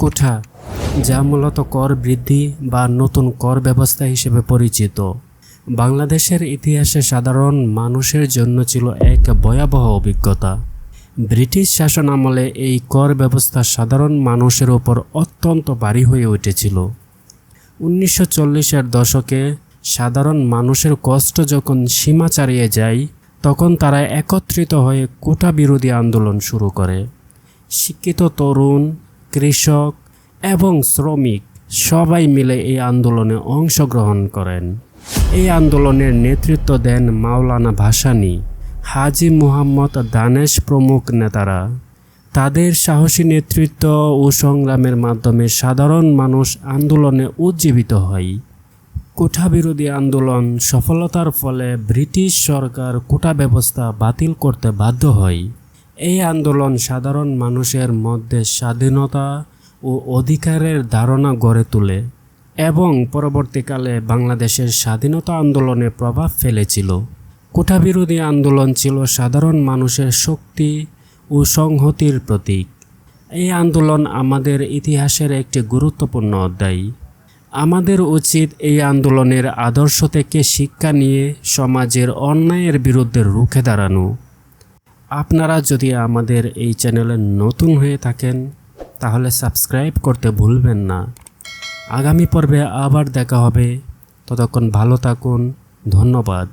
কোঠা, যা মূলত কর বৃদ্ধি বা নতুন কর ব্যবস্থা হিসেবে পরিচিত। বাংলাদেশের ইতিহাসে সাধারণ মানুষের জন্য ছিল এক ভয়াবহ অভিজ্ঞতা। ব্রিটিশ শাসন আমলে এই কর ব্যবস্থা সাধারণ মানুষের উপর অত্যন্ত ভারী হয়ে উঠেছিল। উনিশশো চল্লিশের দশকে সাধারণ মানুষের কষ্ট যখন সীমা ছাড়িয়ে যায়, তখন তারা একত্রিত হয়ে কোটা বিরোধী আন্দোলন শুরু করে। শিক্ষিত তরুণ, কৃষক এবং শ্রমিক সবাই মিলে এই আন্দোলনে অংশগ্রহণ করেন। এই আন্দোলনের নেতৃত্ব দেন মাওলানা ভাসানী, হাজি মুহাম্মদ দানেশ প্রমুখ নেতারা। তাদের সাহসী নেতৃত্ব ও সংগ্রামের মাধ্যমে সাধারণ মানুষ আন্দোলনে উজ্জীবিত হয়। কোঠা বিরোধী আন্দোলন সফলতার ফলে ব্রিটিশ সরকার কোটা ব্যবস্থা বাতিল করতে বাধ্য হয়। এই আন্দোলন সাধারণ মানুষের মধ্যে স্বাধীনতা ও অধিকারের ধারণা গড়ে তোলে এবং পরবর্তীকালে বাংলাদেশের স্বাধীনতা আন্দোলনে প্রভাব ফেলেছিল। কোটা বিরোধী আন্দোলন ছিল সাধারণ মানুষের শক্তি ও সংহতির প্রতীক। এই আন্দোলন আমাদের ইতিহাসের একটি গুরুত্বপূর্ণ অধ্যায়। আমাদের উচিত এই আন্দোলনের আদর্শ থেকে শিক্ষা নিয়ে সমাজের অন্যায়ের বিরুদ্ধে রুখে দাঁড়ানো। আপনারা যদি আমাদের এই চ্যানেলে নতুন হয়ে থাকেন, তাহলে সাবস্ক্রাইব করতে ভুলবেন না। আগামী পর্বে আবার দেখা হবে। ততক্ষণ ভালো থাকুন। ধন্যবাদ।